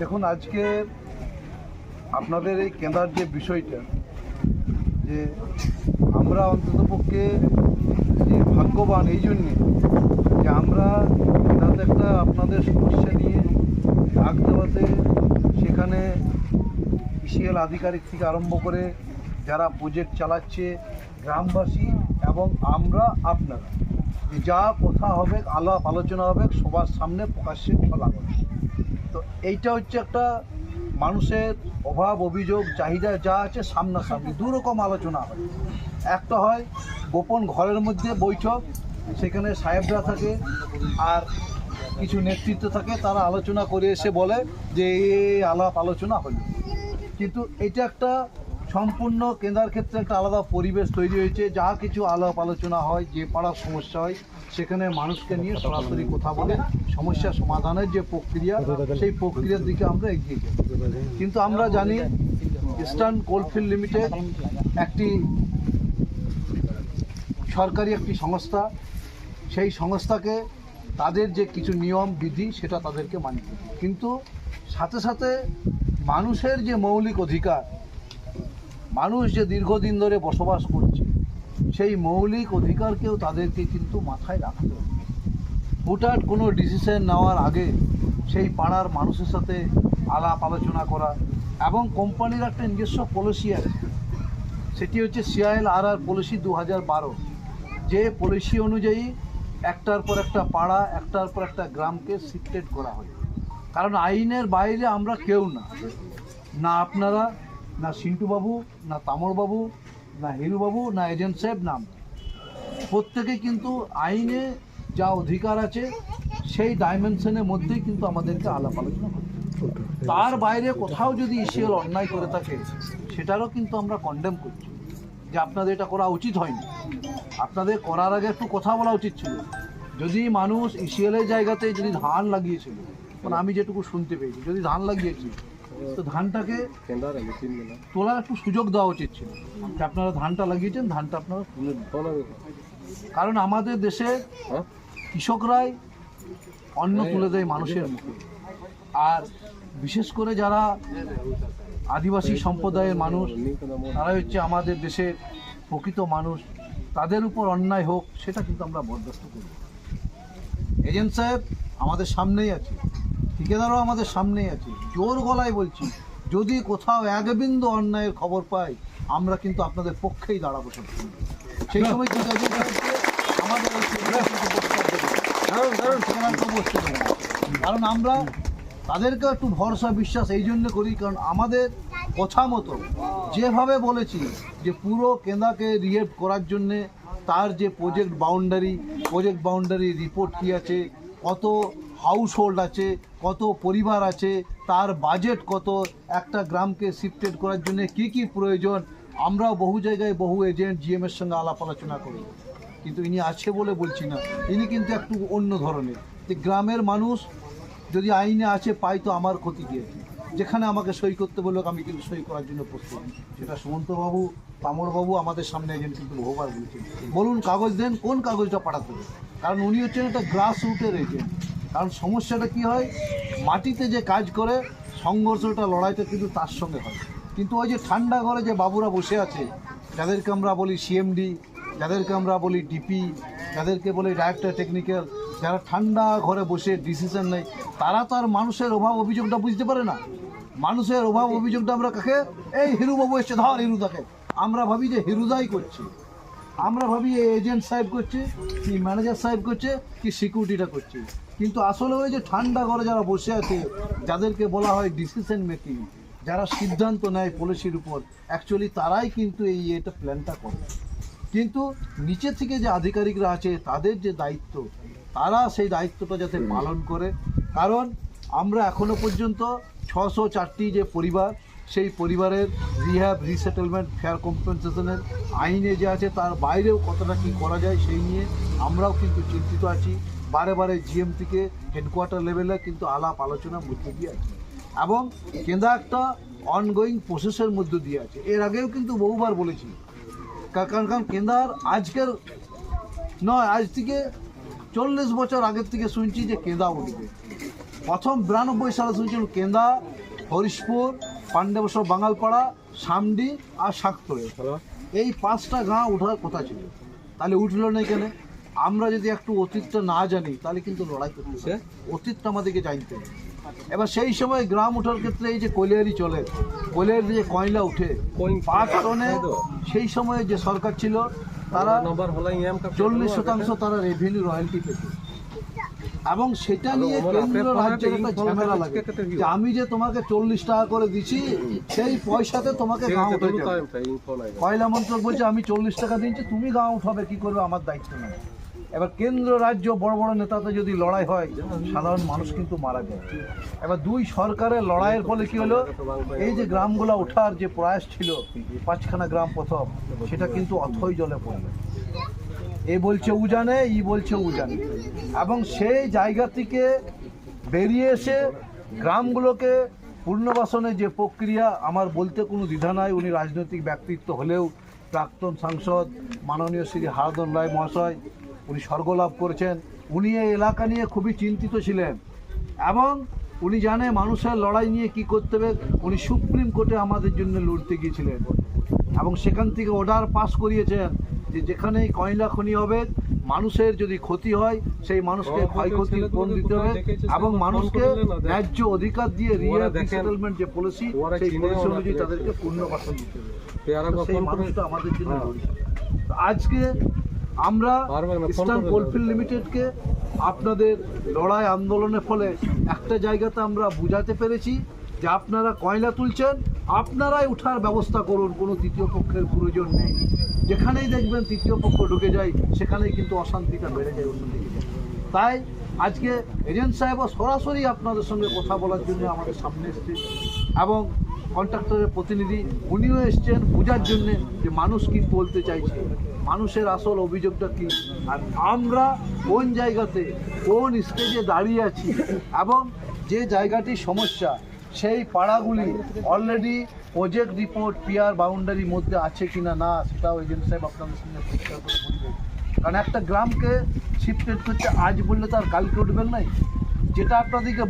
দেখুন, আজকে আপনাদের এই কেন্দ্রার যে বিষয়টা, যে আমরা অন্ততপক্ষে যে ভাগ্যবান, এই জন্যে যে আমরা এটাতে একটা আপনাদের সমস্যা নিয়ে ডাক দেওয়াতে সেখানে ইসিএল আধিকারিক থেকে আরম্ভ করে যারা প্রজেক্ট চালাচ্ছে গ্রামবাসী এবং আমরা আপনারা, যে কথা হবে, আলাপ আলোচনা হবে, সবার সামনে প্রকাশ্যে হবে তো এইটা হচ্ছে একটা মানুষের অভাব, অভিযোগ, চাহিদা যা আছে সামনাসামনি। দু রকম আলোচনা হয়। একটা হয় গোপন ঘরের মধ্যে বৈঠক, সেখানে সাহেবরা থাকে আর কিছু নেতৃত্ব থাকে, তারা আলোচনা করে এসে বলে যে এই আলাপ আলোচনা হলো। কিন্তু এটা একটা সম্পূর্ণ কেন্দ্রার ক্ষেত্রে একটা আলাদা পরিবেশ তৈরি হয়েছে। যা কিছু আলাপ আলোচনা হয়, যে পাড়ার সমস্যা হয়, সেখানে মানুষকে নিয়ে সরাসরি কথা বলে সমস্যা সমাধানের যে প্রক্রিয়া, সেই প্রক্রিয়ার দিকে আমরা এগিয়ে যাই। কিন্তু আমরা জানি, ইস্টার্ন কোলফিল্ড লিমিটেড একটি সরকারি একটি সংস্থা। সেই সংস্থাকে তাদের যে কিছু নিয়ম, বিধি, সেটা তাদেরকে মানতে কিন্তু সাথে সাথে মানুষের যে মৌলিক অধিকার মানুষ যে দীর্ঘদিন ধরে বসবাস করছে, সেই মৌলিক অধিকারকেও তাদেরকে কিন্তু মাথায় রাখতে হবে। হুটহাট কোনো ডিসিশন নেওয়ার আগে সেই পাড়ার মানুষের সাথে আলাপ আলোচনা করা এবং কোম্পানির একটা নিজস্ব পলিসি আছে। সেটি হচ্ছে সিআইএল আর আর পলিসি দু হাজার বারো। যে পলিসি অনুযায়ী একটার পর একটা পাড়া, একটার পর একটা গ্রামকে সিক্রেট করা হয়। কারণ আইনের বাইরে আমরা কেউ না। না আপনারা না সিন্টুবাবু না তামরবাবু না হিরুবাবু না এজেন্ট সাহেব নাম। প্রত্যেকে কিন্তু আইনে যা অধিকার আছে, সেই ডাইমেনশনের মধ্যেই কিন্তু আমাদেরকে আলাপ আলোচনা করতে তার বাইরে কোথাও যদি ইসিএল অন্যায় করে থাকে, সেটারও কিন্তু আমরা কন্ডেম করছি। যে আপনাদের এটা করা উচিত হয়নি। আপনাদের করার আগে একটু কথা বলা উচিত ছিল। যদি মানুষ ইসিএলের জায়গাতে যদি ধান লাগিয়েছিল মানে আমি যেটুকু শুনতে পেয়েছি, যদি ধান লাগিয়েছি তো ধানটাকে তোলার একটু সুযোগ দেওয়া উচিত ছিল। যে আপনারা ধানটা লাগিয়েছেন, ধানটা আপনারা তুলে কারণ আমাদের দেশে কৃষকরাই অন্ন তুলে দেয় মানুষের মুখে। আর বিশেষ করে যারা আদিবাসী সম্প্রদায়ের মানুষ তারা হচ্ছে আমাদের দেশের প্রকৃত মানুষ। তাদের উপর অন্যায় হোক, সেটা কিন্তু আমরা বরদাস্ত করি এজেন্ট সাহেব, আমাদের সামনেই আছে। ঠিকাদারও আমাদের সামনেই আছে। জোর গলায় বলছি যদি কোথাও এক বিন্দু অন্যায়ের খবর পাই আমরা কিন্তু আপনাদের পক্ষেই দাঁড়াবো সব। সেই সময় আমাদের। কারণ আমরা তাদেরকে একটু ভরসা বিশ্বাস এই জন্য করি কারণ আমাদের কথা মতো যেভাবে বলেছি যে পুরো কেন্দ্রাকে রিহেভ করার জন্যে তার যে project boundary project boundary report কী আছে কত হাউস হোল্ড আছে, কত পরিবার আছে, তার বাজেট কত, একটা গ্রামকে শিফটেড করার জন্য কি কি প্রয়োজন, আমরাও বহু জায়গায় বহু এজেন্ট জিএমের সঙ্গে আলাপ আলোচনা করি। কিন্তু ইনি আছে বলে বলছি না, ইনি কিন্তু একটু অন্য ধরনের। যে গ্রামের মানুষ যদি আইনে আছে পাই তো আমার ক্ষতি কি যেখানে আমাকে সই করতে বলল আমি কিন্তু সই করার জন্য প্রস্তুত। সেটা সুমন্তবাবু পামরবাবু আমাদের সামনে এজেন্ট কিন্তু বহুবার বলেছেন। বলুন কাগজ দেন, কোন কাগজটা পাঠাতে কারণ উনি হচ্ছেন একটা গ্রাস রুটের এজেন্ট কারণ সমস্যাটা কি হয়? মাটিতে যে কাজ করে, সংঘর্ষটা লড়াইটা কিন্তু তার সঙ্গে হয়। কিন্তু ওই যে ঠান্ডা ঘরে যে বাবুরা বসে আছে, যাদেরকে আমরা বলি সিএমডি যাদেরকে আমরা বলি ডিপি যাদেরকে বলি ডাইরেক্টর টেকনিক্যাল যারা ঠান্ডা ঘরে বসে ডিসিশন নেয়, তারা তো আর মানুষের অভাব অভিযোগটা বুঝতে পারে না। মানুষের অভাব অভিযোগটা আমরা কাকে? এই হিরুবাবু এসছে, ধর হিরু তাকে। আমরা ভাবি যে হিরুদাই করছে। আমরা ভাবি এজেন্ট সাহেব করছে, কি ম্যানেজার সাহেব করছে, কি সিকিউরিটিটা করছে। কিন্তু আসলে ওই যে ঠান্ডা ঘরে যারা বসে আছে, যাদেরকে বলা হয় ডিসিশন মেকিং যারা সিদ্ধান্ত নেয় পলিসির উপর অ্যাকচুয়ালি তারাই কিন্তু এই এটা প্ল্যানটা করে। কিন্তু নিচে থেকে যে আধিকারিকরা আছে, তাদের যে দায়িত্ব, তারা সেই দায়িত্বটা যাতে পালন করে। কারণ আমরা এখনও পর্যন্ত ছশো চারটি যে পরিবার সেই পরিবারের রিহ্যাব রিসেটেলমেন্ট ফেয়ার কম্পেনসেশনের আইনে যে আছে তার বাইরেও কতটা কী করা যায় সেই নিয়ে আমরাও কিন্তু চিন্তিত আছি। বারে বারে জিএম থেকে হেডকোয়ার্টার লেভেলে কিন্তু আলাপ আলোচনার মধ্যে দিয়ে আছে। এবং কেন্দ্র একটা অনগোয়িং প্রসেসের মধ্যে দিয়ে আছে। এর আগেও কিন্তু বহুবার বলেছি। কারণ কারণ কেন্দ্র আজকের নয়, আজ থেকে চল্লিশ বছর আগের থেকে শুনছি যে কেঁদা উঠবে প্রথম বিরানব্বই সালে শুনছিল কেন্দা হরিশপুর পাণ্ডেবসর বাঙালপাড়া সামডি আর শাকতলে এই পাঁচটা গাঁ ওঠার কথা ছিল। তাহলে উঠল না কেন আমরা যদি একটু অতীতটা না জানি তাহলে কিন্তু লড়াই করতে হবে। সে? অতীতটা আমাদেরকে জানতে হবে। এবার সেই সময় গ্রাম ওঠার ক্ষেত্রে এই যে কলিয়ারি চলে কলিয়ারি যে কয়লা উঠে পাঁচ টনে সেই সময়ে যে সরকার ছিল তারা চল্লিশ শতাংশ তারা রেভিনিউ রয়্যালটি পেত। এবং সেটা নিয়ে কেন্দ্র রাজ্যের একটা ঝামেলা লাগে। যে আমি যে তোমাকে চল্লিশ টাকা করে দিছি সেই পয়সাতে তোমাকে গাঁ উঠে যাবে কয়লা মন্ত্রক বলছে আমি চল্লিশ টাকা দিচ্ছি তুমি গাঁ উঠাবে কি করবে? আমার দায়িত্ব নেই। এবার কেন্দ্র রাজ্য বড় বড় নেতাতে যদি লড়াই হয় সাধারণ মানুষ কিন্তু মারা যায়। এবার দুই সরকারের লড়াইয়ের ফলে কি হলো? এই যে গ্রামগুলো ওঠার যে প্রয়াস ছিল পাঁচখানা গ্রাম প্রথম সেটা কিন্তু অথই জলে পড়ল। এ বলছে উজানে, ই বলছে উজানে। এবং সেই জায়গা থেকে বেরিয়ে এসে গ্রামগুলোকে পুনর্বাসনের যে প্রক্রিয়া, আমার বলতে কোনো দ্বিধা নাই, উনি রাজনৈতিক ব্যক্তিত্ব হলেও প্রাক্তন সাংসদ মাননীয় শ্রী হারদন রায় মহাশয়, উনি স্বর্গলাভ করেছেন। উনি এই এলাকা নিয়ে খুবই চিন্তিত ছিলেন। এবং উনি জানে মানুষের লড়াই নিয়ে কি করতে হবে। উনি সুপ্রিম কোর্টে আমাদের জন্য লড়তে গিয়েছিলেন। এবং সেখান থেকে অর্ডার পাস করিয়েছেন। যে যেখানেই কয়লা খনি হবে মানুষের যদি ক্ষতি হয় সেই মানুষকে ক্ষয়ক্ষতি পূরণ দিতে হবে এবং মানুষকে। ন্যায্য অধিকার দিয়ে রিয়াল সেটেলমেন্ট যে পলিসি সেই পলিসি অনুযায়ী। তাদেরকে পূর্ণবাসন দিতে হবে সেই মানুষটা আমাদের জন্য হ্যাঁ। আজকে আমরা ইস্টার্ন। কোলফিল্ড লিমিটেডকে আপনাদের লড়াই আন্দোলনের ফলে একটা জায়গাতে আমরা বুঝাতে পেরেছি যে আপনারা কয়লা তুলছেন, আপনারাই উঠার ব্যবস্থা করুন, কোনো তৃতীয় পক্ষের প্রয়োজন নেই। যেখানেই দেখবেন তৃতীয় পক্ষ ঢুকে যায়, সেখানেই কিন্তু অশান্তিটা বেড়ে যায় অন্যদিকে। তাই আজকে এজেন্ট সাহেবও সরাসরি আপনাদের সঙ্গে কথা বলার জন্য আমাদের সামনে এসছে এবং কন্ট্রাক্টরের প্রতিনিধি উনিও এসছেন বোঝার জন্য যে মানুষ কি বলতে চাইছে, মানুষের আসল অভিযোগটা কি, আর আমরা কোন জায়গাতে কোন স্টেজে দাঁড়িয়ে আছি এবং যে জায়গাটি সমস্যা সেই পাড়াগুলি অলরেডি প্রজেক্ট রিপোর্ট পিয়ার বাউন্ডারির মধ্যে আছে কিনা না, সেটাও এজেন্ট সাহেব আপনাদের সঙ্গে পরিষ্কার করে বলবে। কারণ একটা গ্রামকে শিফটেড করতে আজ বললে তার কালকে উঠবেন নাই। যেটা আপনাদেরকে